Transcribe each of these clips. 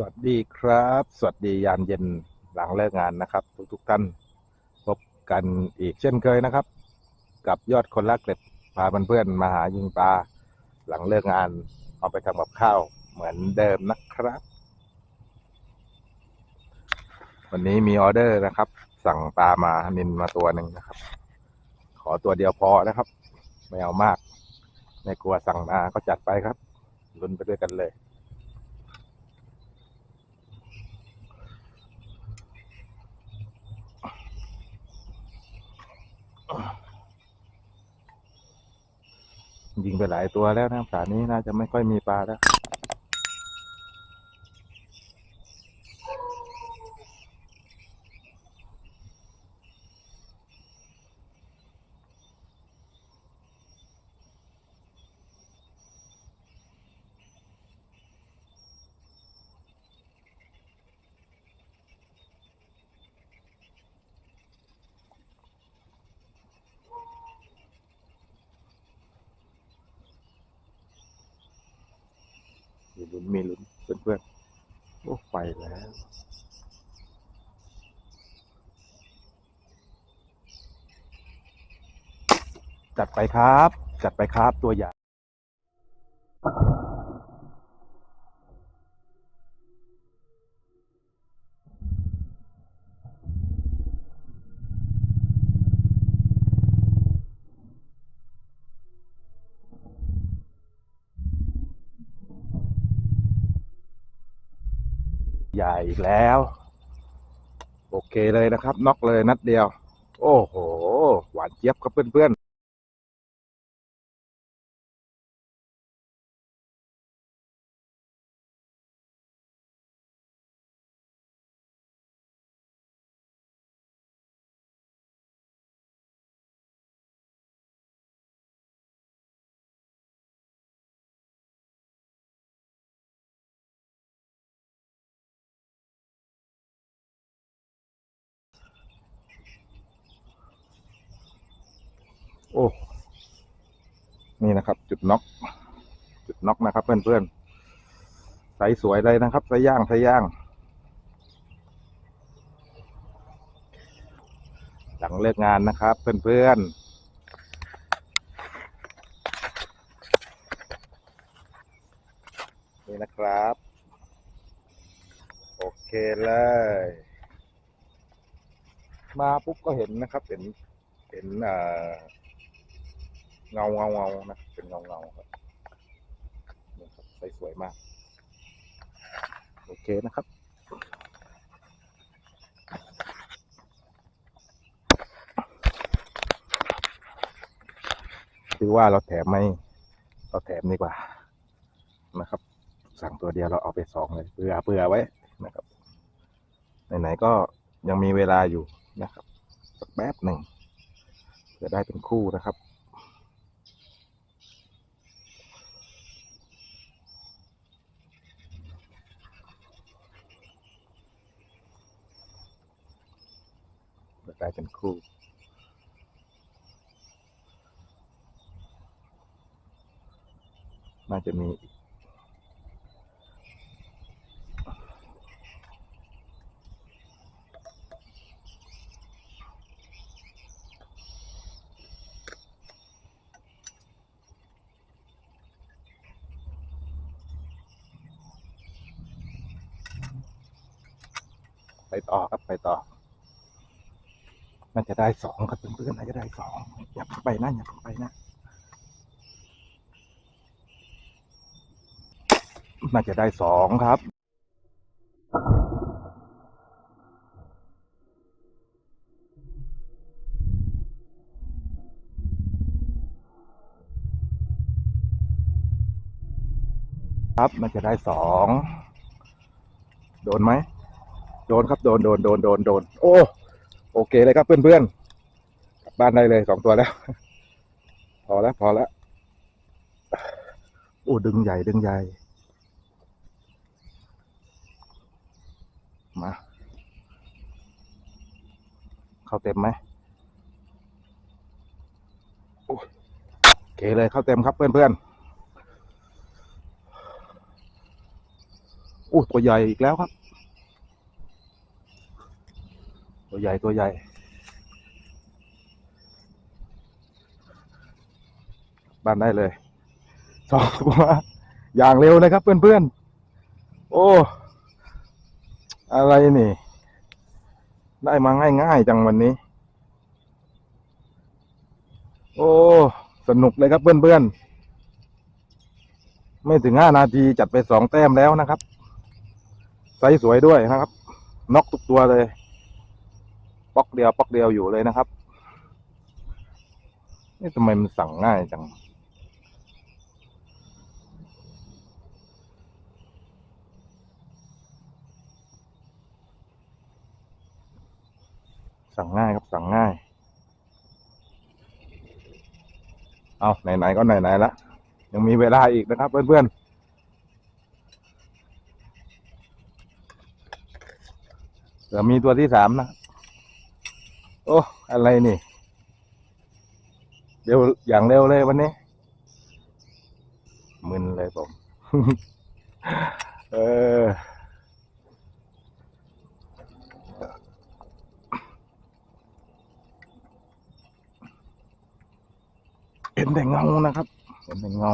สวัสดีครับ สวัสดียามเย็นหลังเลิกงานนะครับ ทุกๆท่านพบกันอีกเช่นเคยนะครับ กับยอดคนรักเกล็ดพาเพื่อนๆมาหายิงปลาหลังเลิกงานเอาไปทำกับข้าวเหมือนเดิมนะครับ วันนี้มีออเดอร์นะครับ สั่งปลามานินมาตัวหนึ่งนะครับ ขอตัวเดียวพอนะครับ ไม่เอามาก ไม่กลัวสั่งมาก็จัดไปครับลุ้นไปด้วยกันเลย ยิงไปหลายตัวแล้วนะป่านนี้น่าจะไม่ค่อยมีปลาแล้ว ลุ้นมีลุ้นเพื่อนๆโอ้ไปแล้วจัดไปครับ จัดไปครับตัวใหญ่ ญ่อีกแล้ว โอเคเลยนะครับน็อกเลยนัดเดียว โอ้โห หวานเจี๊ยบครับเพื่อนๆ นี่นะครับ จุดน็อก จุดน็อกนะครับ เพื่อนๆใสสวยเลยนะครับใสย่างใสย่าง หลังเลิกงานนะครับ เพื่อนๆนี่นะครับ โอเคเลย มาปุ๊บก็เห็นนะครับ เห็นเห็นอ่อ เงาเงาเงานะเป็นเงาเงาครับนี่ครับใสสวยมาก โอเคนะครับถือว่าเราแถมไม่เราแถมดีกว่านะครับ สั่งตัวเดียวเราเอาไปสองเลยเผื่อเผื่อไว้นะครับไหนๆก็ยังมีเวลาอยู่นะครับสักแป๊บหนึ่งจะได้เป็นคู่นะครับ จะได้เป็นคู่ น่าจะมีไปต่อครับ ไปต่อ น่าจะได้สองครับเพื่อนๆน่าจะได้สองอย่าเพิ่งไปนะอย่าเพิ่งไปนะน่าจะได้สองครับครับน่าจะได้สอง โดนไหม โดนครับ โดน โดน โดน โดน โดน โอ้ โอเคเลยครับเพื่อนๆกลับบ้านได้เลยสองตัวแล้ว พอแล้วพอแล้วโอ้ดึงใหญ่ดึงใหญ่ มา เข้าเต็มไหมโอเคเลยเข้าเต็มครับเพื่อนๆโอ้ตัวใหญ่อีกแล้วครับ ตัวใหญ่ตัวใหญ่บ้านได้เลยสองตัวอย่างเร็วเลยครับ เพื่อนๆ โอ้ อะไรนี่ ได้มาง่ายๆจังวันนี้ โอ้ สนุกเลยครับเพื่อนๆ ไม่ถึงห้านาทีจัดไปสองแต้มแล้วนะครับไซส์สวยด้วยนะครับ น็อกทุกตัวเลย ป๊อกเดียวป๊อกเดียวอยู่เลยนะครับนี่ทำไมมันสั่งง่ายจังสั่งง่ายครับสั่งง่าย เอาไหนๆก็ไหนๆละยังมีเวลาอีกนะครับเพื่อนๆเดี๋ยวมีตัวที่สามนะ โอ้อะไรนี่ เร็วอย่างเร็วเลยวันนี้มึนเลยผม เออเห็นแต่เงานะครับ เห็นแต่เงา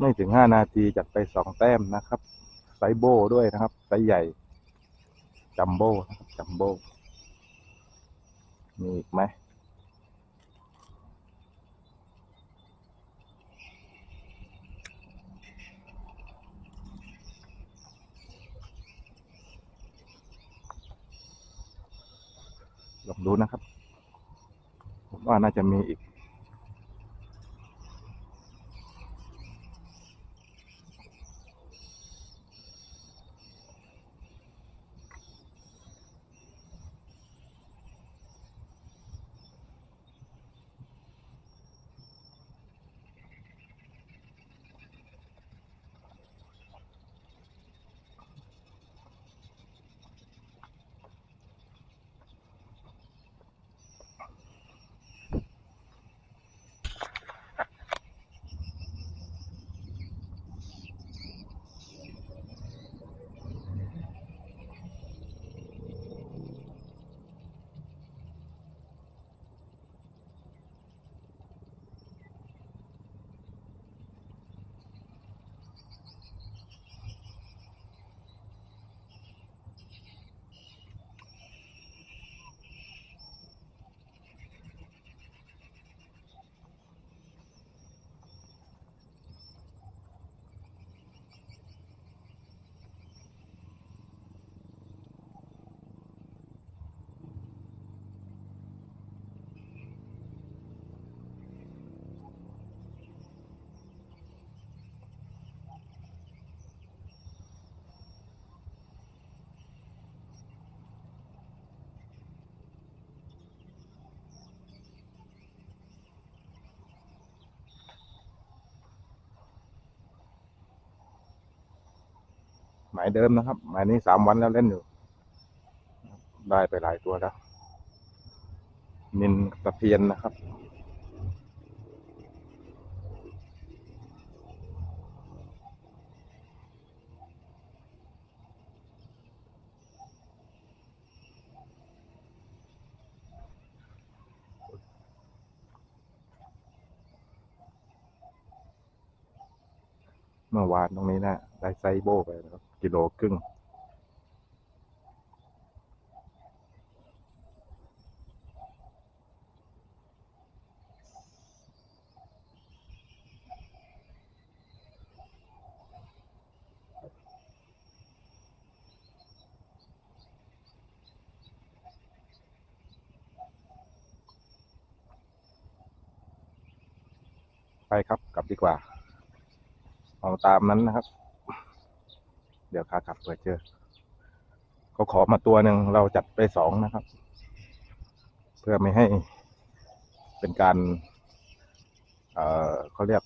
ไม่ถึงห้านาทีจัดไปสองแต้มนะครับ ไซโบด้วยนะครับ ไซใหญ่ จัมโบ้นะครับจัมโบ้มีอีกไหมลองดูนะครับผมว่าน่าจะมีอีก มายเดิมนะครับ หมายนี้สามวันแล้วเล่นอยู่ ได้ไปหลายตัวแล้วนินตะเพียนนะครับเมื่อวานตรงนี้นะได้ไซโบไปนะครับ กิโลครึ่งไปครับ กลับดีกว่า เอาตามนั้นนะครับ เดี๋ยวขากลับเปิดเจอเขาขอมาตัวหนึ่งเราจัดไปสองนะครับ เพื่อไม่ให้เป็นการเเขาเรียก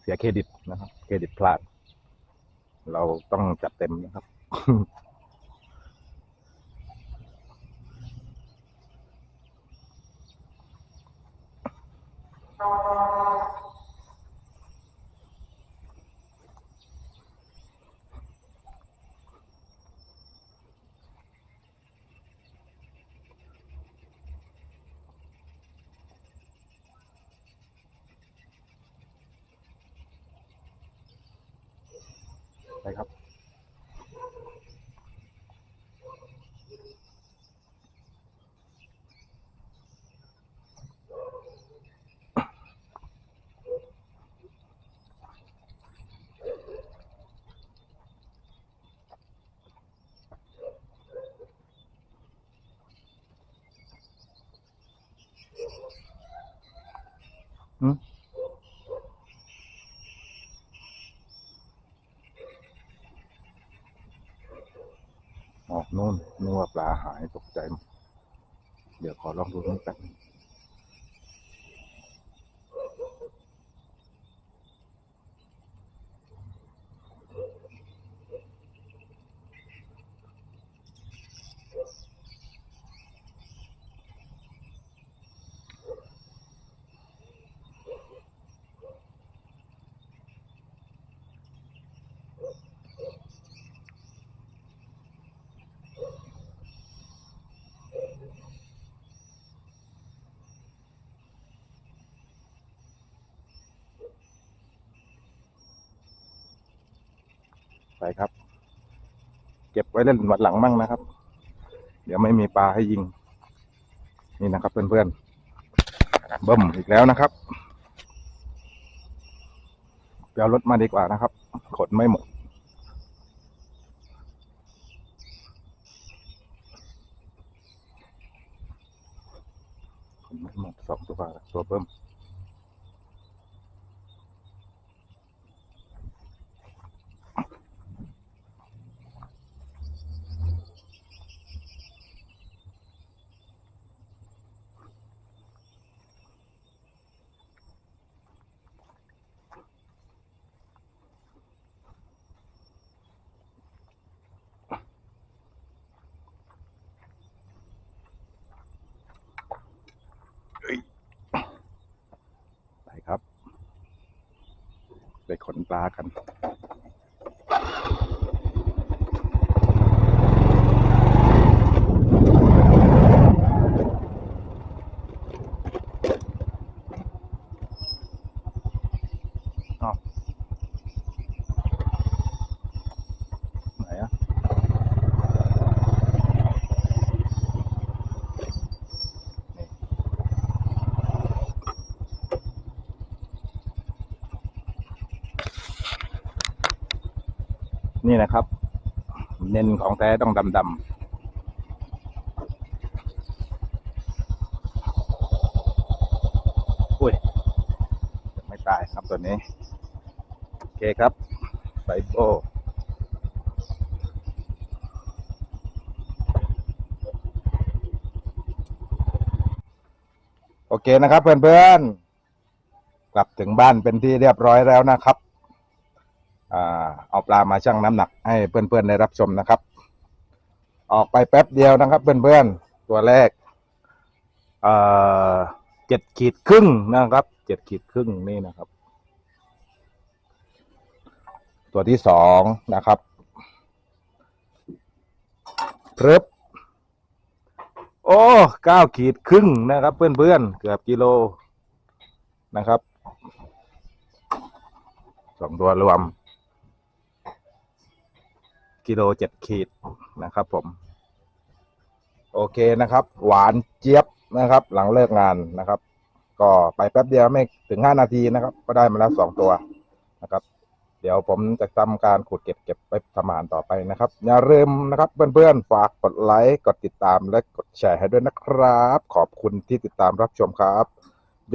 เสียเครดิตนะครับ เครดิตพลาด เราต้องจัดเต็มนะครับไป ครับหืมออกนู่นนึกว่าปลาหาย ตกใจ เดี๋ยวขอลองดูนู่นแป๊บนึง ไปครับ เก็บไว้เล่นวันหลังมั่งนะครับ เดี๋ยวไม่มีปลาให้ยิง นี่นะครับเพื่อนๆเบิ่มอีกแล้วนะครับเดี๋ยวรถมาดีกว่านะครับ ขนไม่หมดขนไม่หมดสองตัวตัวเบิ่ม ไปขนปลากัน นี่นะครับ เน้นของแท้ต้องดำดำอุ้ยไม่ตายครับตัวนี้ โอเคครับไซโบโอเคนะครับเพื่อนๆ กลับถึงบ้านเป็นที่เรียบร้อยแล้วนะครับ เอาปลามาชั่งน้ำหนักให้เพื่อนๆได้รับชมนะครับ ออกไปแป๊บเดียวนะครับ เพื่อนๆตัวแรกเอ่อเจ็ดขีดครึ่งนะครับเจ็ดขีดครึ่งนี่นะครับ ตัวที่สองนะครับพรึบโอ้เก้าขีดครึ่งนะครับ เพื่อนๆเกือบกิโลนะครับสองตัวรวม กิโลเจ็ดขีดนะครับผม โอเคนะครับ หวานเจี๊ยบนะครับ หลังเลิกงานนะครับ ก็ไปแป๊บเดียวไม่ถึงห้านาทีนะครับ ก็ได้มาแล้วสองตัวนะครับ เดี๋ยวผมจะทำการขุดเก็บเก็บไปทำอาหารต่อไปนะครับ อย่าลืมนะครับเพื่อนๆฝากกดไลค์กดติดตามและกดแชร์ให้ด้วยนะครับ ขอบคุณที่ติดตามรับชมครับ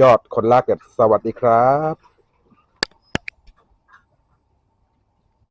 ยอดคนลากเก็ดสวัสดีครับ